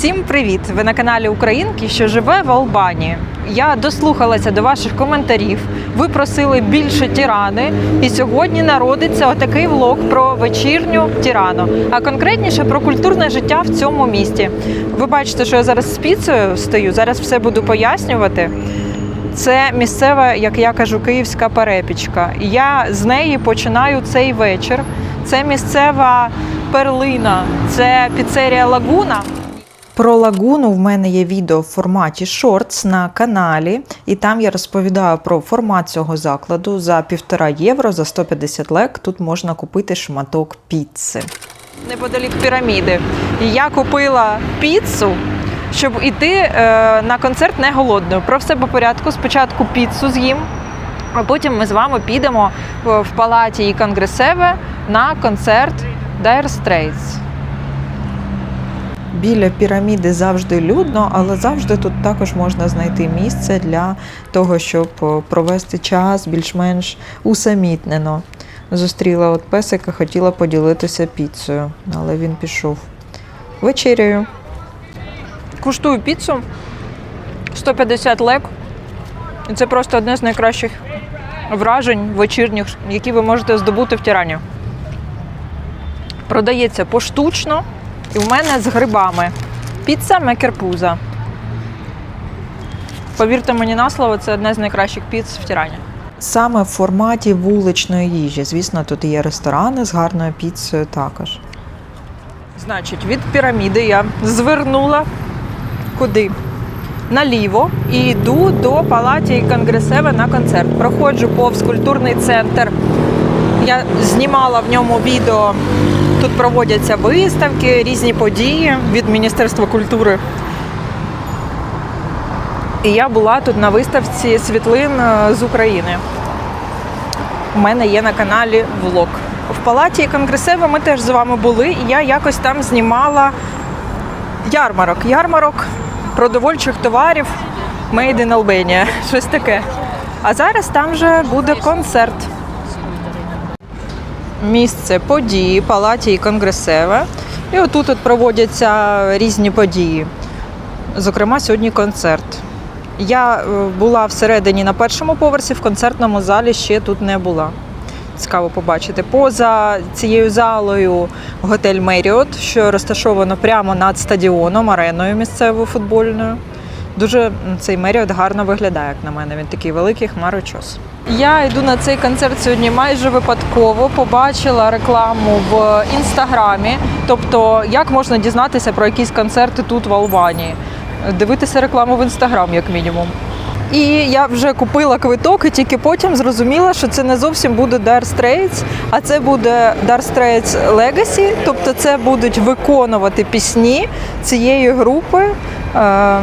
Всім привіт! Ви на каналі Українки, що живе в Албанії. Я дослухалася до ваших коментарів. Ви просили більше тірани, і сьогодні народиться отакий влог про вечірню тірану, а конкретніше про культурне життя в цьому місті. Ви бачите, що я зараз з піцею стою. Зараз все буду пояснювати. Це місцева, як я кажу, київська перепічка. Я з неї починаю цей вечір. Це місцева перлина, це піцерія Лагуна. Про лагуну в мене є відео в форматі шортс на каналі, і там я розповідаю про формат цього закладу за півтора євро за 150 лек. Тут можна купити шматок піци. Неподалік піраміди. Я купила піцу, щоб іти е, на концерт не голодною. Про все по порядку. Спочатку піцу з'їм, а потім ми з вами підемо в палаті і Конгресеве на концерт Dire Straits. Біля піраміди завжди людно, але завжди тут також можна знайти місце для того, щоб провести час більш-менш усамітнено. Зустріла от песика, хотіла поділитися піцею, але він пішов. Вечеряю. Куштую піцу 150 лек. І це просто одне з найкращих вражень вечірніх, які ви можете здобути в Тірані. Продається поштучно. І в мене з грибами. Піца мекерпуза. Повірте мені на слово, це одне з найкращих піц в Тірані. Саме в форматі вуличної їжі. Звісно, тут є ресторани з гарною піцею також. Значить, від піраміди я звернула куди? Наліво і йду до Палаті Конгресеве на концерт. Проходжу повз культурний центр. Я знімала в ньому відео. Тут проводяться виставки, різні події від Міністерства культури. І я була тут на виставці світлин е, з України. У мене є на каналі влог. В палаті Конгресева ми теж з вами були, і я якось там знімала ярмарок. Ярмарок продовольчих товарів Made in Albania. Щось таке. А зараз там вже буде концерт. Місце події, палаті і Конгресеве. І отут от проводяться різні події. Зокрема, сьогодні концерт. Я е, була всередині на першому поверсі, в концертному залі ще тут не була. Цікаво побачити. Поза цією залою готель Меріот, що розташовано прямо над стадіоном, ареною місцевою футбольною. Дуже цей Меріот гарно виглядає, як на мене. Він такий великий хмарочос. Я йду на цей концерт сьогодні майже випадково. Побачила рекламу в інстаграмі. Тобто, як можна дізнатися про якісь концерти тут в Албанії? Дивитися рекламу в інстаграм, як мінімум. І я вже купила квиток, і тільки потім зрозуміла, що це не зовсім буде Dire Straits, а це буде Dire Straits Legacy, тобто це будуть виконувати пісні цієї групи. Е,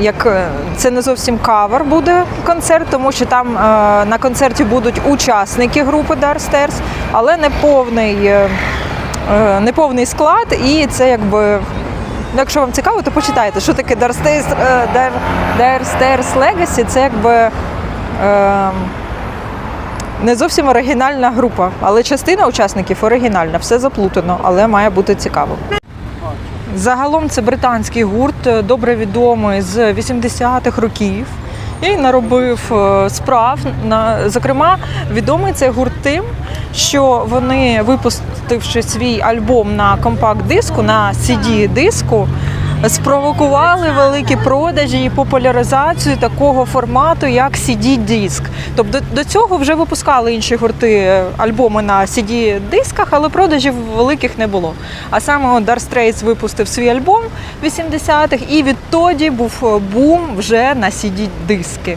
Як е, це не зовсім кавер буде концерт, тому що там е, на концерті будуть учасники групи Dire Straits, але не повний, е, не повний склад, і це якби Ну, Якщо вам цікаво, то почитайте, що таке Dire Легасі. Це якби е, не зовсім оригінальна група, але частина учасників оригінальна, все заплутано, але має бути цікаво. Загалом це британський гурт, е, добре відомий з 80-х років. І наробив е, справ. На- Зокрема, відомий цей гурт тим, що вони, випустивши свій альбом на компакт-диску, на CD-диску, спровокували великі продажі і популяризацію такого формату, як CD-диск. Тобто до цього вже випускали інші гурти е, альбоми на CD-дисках, але продажів великих не було. А саме Dark Straits випустив свій альбом в 80-х, і відтоді був е, бум вже на CD-диски.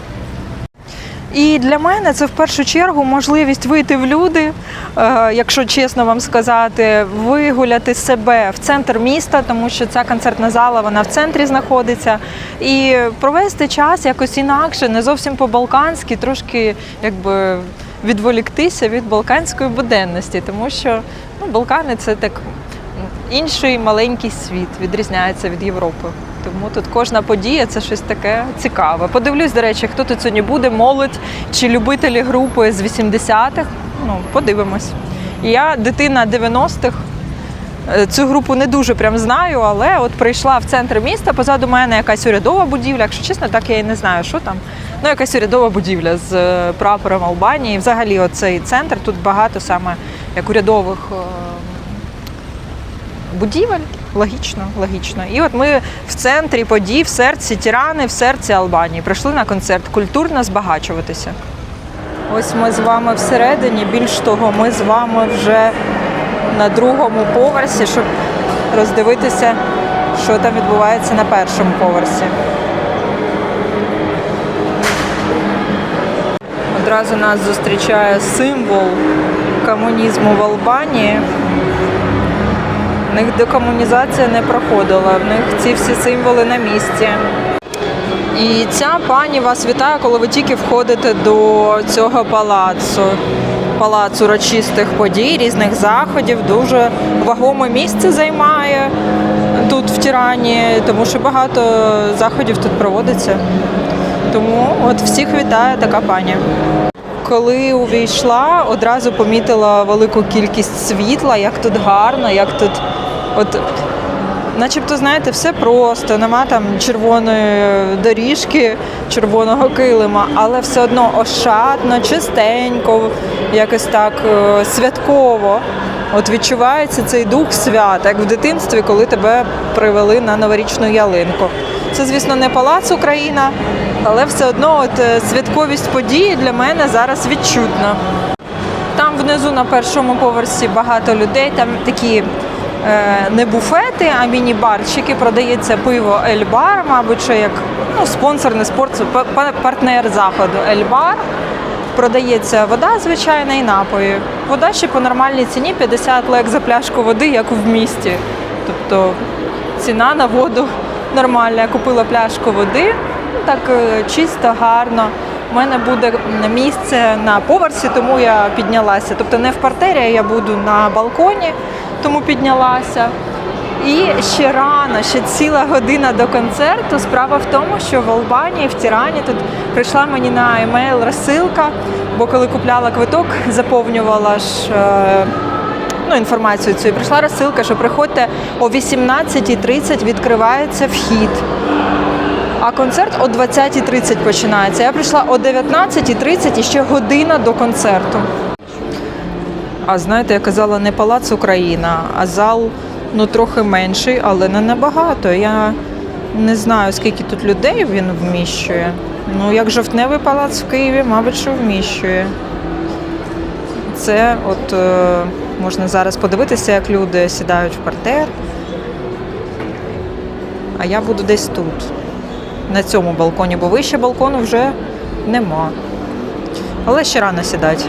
І для мене це в першу чергу можливість вийти в люди, е, якщо чесно вам сказати, вигуляти себе в центр міста, тому що ця концертна зала вона в центрі знаходиться, і провести час якось інакше, не зовсім по-балканськи, трошки якби відволіктися від балканської буденності, тому що ну, Балкани це так інший маленький світ, відрізняється від Європи. Тому тут кожна подія це щось таке цікаве. Подивлюсь, до речі, хто тут сьогодні буде, молодь чи любителі групи з 80-х. Ну, подивимось. Я дитина 90-х, Е, Цю групу не дуже прям знаю, але от прийшла в центр міста. Позаду мене якась урядова будівля. Якщо чесно, так я і не знаю, що там. Ну, якась урядова будівля з е, прапором Албанії. Взагалі, оцей центр тут багато саме як урядових е, будівель. Логічно, логічно. І от ми в центрі подій, в серці Тірани, в серці Албанії. Прийшли на концерт культурно збагачуватися. Ось ми з вами всередині. Більш того, ми з вами вже на другому поверсі, щоб роздивитися, що там відбувається на першому поверсі. Одразу нас зустрічає символ комунізму в Албанії. В них декомунізація не проходила, в них ці всі символи на місці. І ця пані вас вітає, коли ви тільки входите до цього палацу. Палац урочистих подій, різних заходів. Дуже вагоме місце займає тут в Тірані, тому що багато заходів тут проводиться. Тому от всіх вітає така пані. Коли увійшла, одразу помітила велику кількість світла, як тут гарно, як тут от Начебто, знаєте, все просто, нема там червоної доріжки, червоного килима, але все одно ошатно, чистенько, якось так е, святково. От відчувається цей дух свята, як в дитинстві, коли тебе привели на новорічну ялинку. Це, звісно, не палац Україна, але все одно от е, святковість події для мене зараз відчутна. Там внизу на першому поверсі багато людей, там такі е, не буфети, а міні-барчики. Продається пиво Ельбар, мабуть, що як ну, спонсор, не па- партнер заходу Ельбар. Продається вода звичайна і напої. Вода ще по нормальній ціні 50 лек за пляшку води, як в місті. Тобто ціна на воду нормальна. Я купила пляшку води, ну, так е, чисто, гарно. У мене буде місце на поверсі, тому я піднялася. Тобто не в партері, я буду на балконі, тому піднялася. І ще рано, ще ціла година до концерту. Справа в тому, що в Албанії, в Тірані тут прийшла мені на емейл розсилка, бо коли купляла квиток, заповнювала ж. Ну, інформацію цю прийшла розсилка, що приходьте о 18.30 відкривається вхід. А концерт о 20.30 починається. Я прийшла о 19.30 і ще година до концерту. А знаєте, я казала, не палац Україна, а зал ну трохи менший, але не набагато. Я не знаю, скільки тут людей він вміщує. Ну, як жовтневий палац в Києві, мабуть, що вміщує. Це от е, можна зараз подивитися, як люди сідають в партер. А я буду десь тут, на цьому балконі, бо вище балкону вже нема. Але ще рано сідати.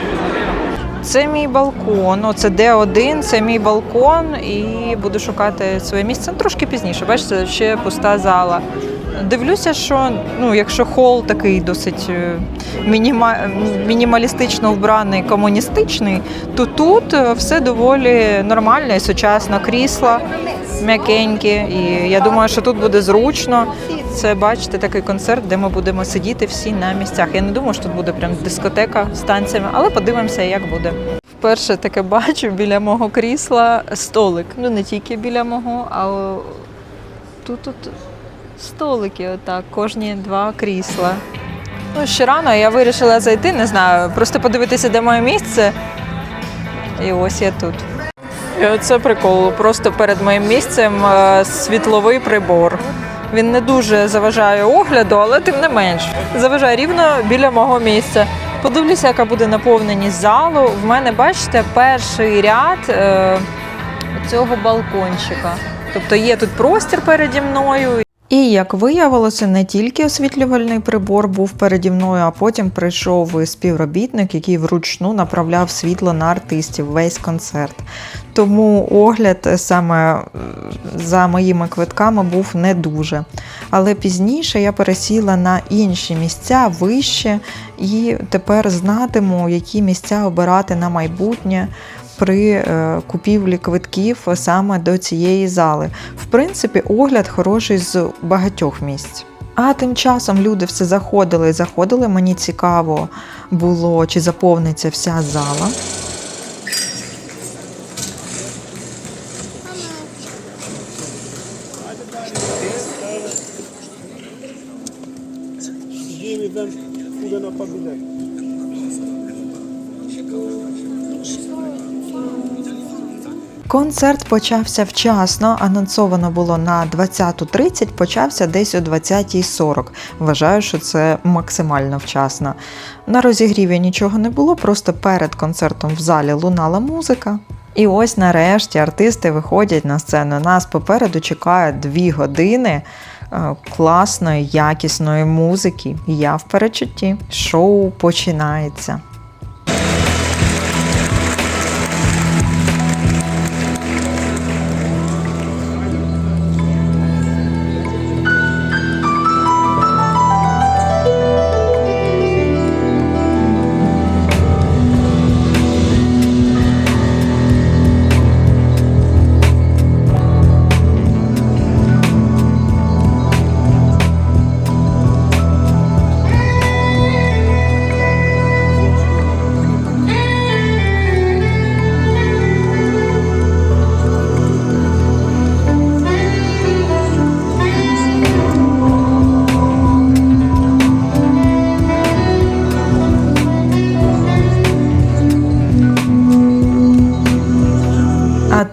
Це мій балкон. Оце Д1, це мій балкон, і буду шукати своє місце Ну, трошки пізніше. Бачите, ще пуста зала. Дивлюся, що ну, якщо хол такий досить е, мініма... мінімалістично вбраний, комуністичний, то тут е, все доволі нормально і сучасно. Крісла м'якенькі. І я думаю, що тут буде зручно. Це бачите такий концерт, де ми будемо сидіти всі на місцях. Я не думаю, що тут буде прям дискотека з танцями, але подивимося, як буде. Вперше таке бачу біля мого крісла столик. Ну не тільки біля мого, а тут тут столики, отак, кожні два крісла. Ну, ще рано я вирішила зайти, не знаю, просто подивитися, де моє місце. І ось я тут. І оце прикол. Просто перед моїм місцем е, світловий прибор. Він не дуже заважає огляду, але тим не менш заважає рівно біля мого місця. Подивлюся, яка буде наповненість залу. В мене, бачите, перший ряд е, цього балкончика. Тобто є тут простір переді мною. І як виявилося, не тільки освітлювальний прибор був переді мною, а потім прийшов співробітник, який вручну направляв світло на артистів весь концерт. Тому огляд саме е, за моїми квитками був не дуже. Але пізніше я пересіла на інші місця вище і тепер знатиму, які місця обирати на майбутнє при е, купівлі квитків саме до цієї зали. В принципі, огляд хороший з багатьох місць. А тим часом люди все заходили і заходили. Мені цікаво було, чи заповниться вся зала. Na pabinet. Концерт почався вчасно, анонсовано було на 20.30, почався десь о 20.40. Вважаю, що це максимально вчасно. На розігріві нічого не було, просто перед концертом в залі лунала музика. І ось нарешті артисти виходять на сцену. Нас попереду чекає дві години е, класної, якісної музики. Я в перечутті. Шоу починається.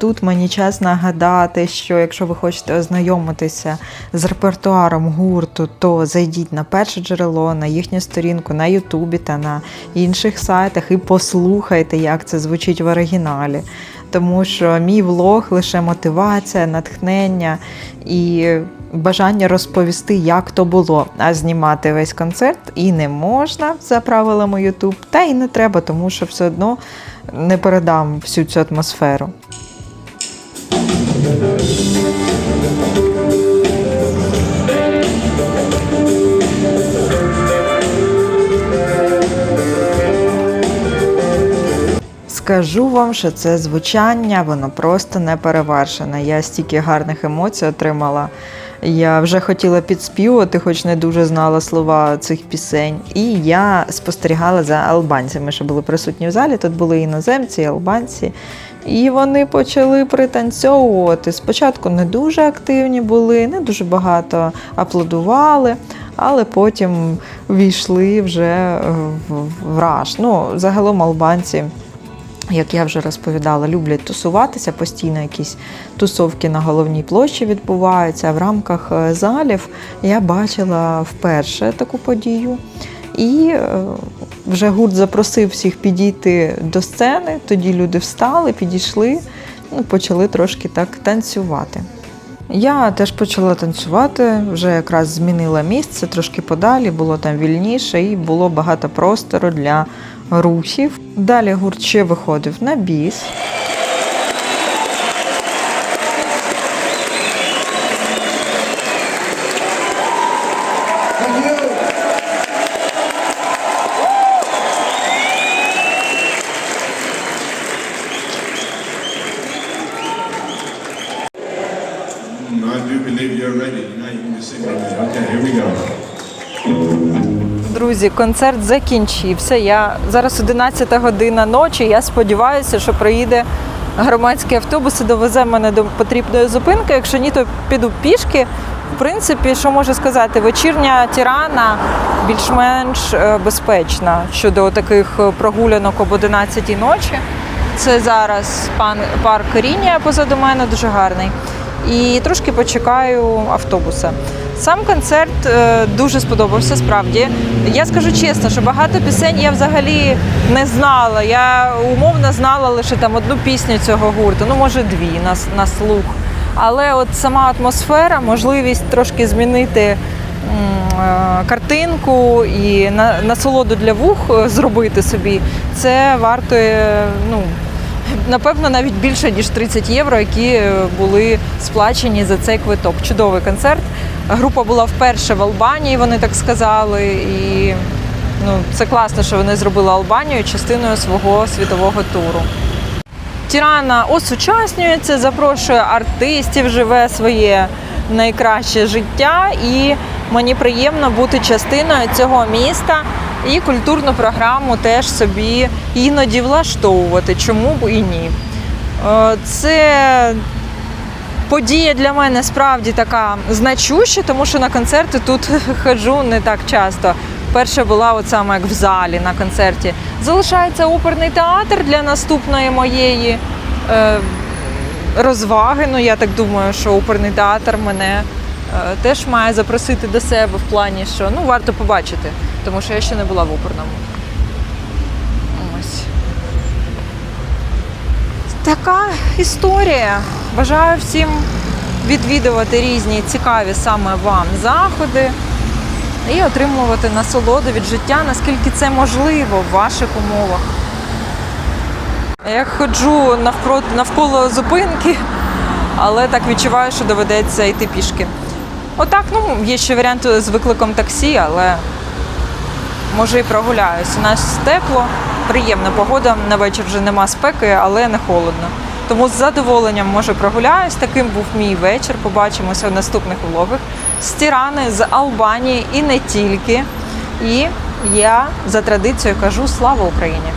Тут мені час нагадати, що якщо ви хочете ознайомитися з репертуаром гурту, то зайдіть на перше джерело, на їхню сторінку на Ютубі та на інших сайтах і послухайте, як це звучить в оригіналі. Тому що мій влог лише мотивація, натхнення і бажання розповісти, як то було. А знімати весь концерт і не можна за правилами Ютуб, та і не треба, тому що все одно не передам всю цю атмосферу. Скажу вам, що це звучання, воно просто не перевершене. Я стільки гарних емоцій отримала. Я вже хотіла підспівати, хоч не дуже знала слова цих пісень. І я спостерігала за албанцями, що були присутні в залі. Тут були іноземці, і албанці. І вони почали пританцьовувати. Спочатку не дуже активні були, не дуже багато аплодували, але потім війшли вже в- в раж. Ну, загалом албанці як я вже розповідала, люблять тусуватися, постійно якісь тусовки на головній площі відбуваються. В рамках е, залів я бачила вперше таку подію. І е, вже гурт запросив всіх підійти до сцени. Тоді люди встали, підійшли, ну, почали трошки так танцювати. Я теж почала танцювати, вже якраз змінила місце, трошки подалі, було там вільніше і було багато простору для рухів. Далі гурт ще виходив на біс. Друзі, концерт закінчився. Я зараз 11 година ночі. Я сподіваюся, що приїде громадський автобус і довезе мене до потрібної зупинки. Якщо ні, то піду пішки. В принципі, що можу сказати, вечірня тірана більш-менш е, безпечна щодо таких е, прогулянок об 11 ночі. Це зараз пан парк Рінія позаду мене дуже гарний. І трошки почекаю автобуса. Сам концерт е, дуже сподобався, справді. Я скажу чесно, що багато пісень я взагалі не знала. Я умовно знала лише там одну пісню цього гурту, ну може дві на, на слух. Але от сама атмосфера, можливість трошки змінити е, картинку і на, насолоду для вух е, зробити собі, це вартує ну, напевно навіть більше ніж 30 євро, які були сплачені за цей квиток. Чудовий концерт. Група була вперше в Албанії, вони так сказали. І ну, це класно, що вони зробили Албанію частиною свого світового туру. Тірана осучаснюється, запрошує артистів, живе своє найкраще життя, і мені приємно бути частиною цього міста і культурну програму теж собі іноді влаштовувати. Чому б і ні? Е, Це подія для мене справді така значуща, тому що на концерти тут ходжу не так часто. Перша була от саме як в залі на концерті. Залишається оперний театр для наступної моєї е, розваги. Ну я так думаю, що оперний театр мене е, теж має запросити до себе в плані, що ну варто побачити, тому що я ще не була в оперному. Ось. Така історія. Бажаю всім відвідувати різні цікаві саме вам заходи і отримувати насолоду від життя, наскільки це можливо в ваших умовах. Я ходжу навпроти, навколо зупинки, але так відчуваю, що доведеться йти пішки. Отак, ну, є ще варіант з викликом таксі, але може і прогуляюсь. У нас тепло, приємна погода. На вечір вже нема спеки, але не холодно. Тому з задоволенням може прогуляюсь. Таким був мій вечір. Побачимося в наступних влогах з Тірани, з Албанії і не тільки. І я за традицією кажу слава Україні!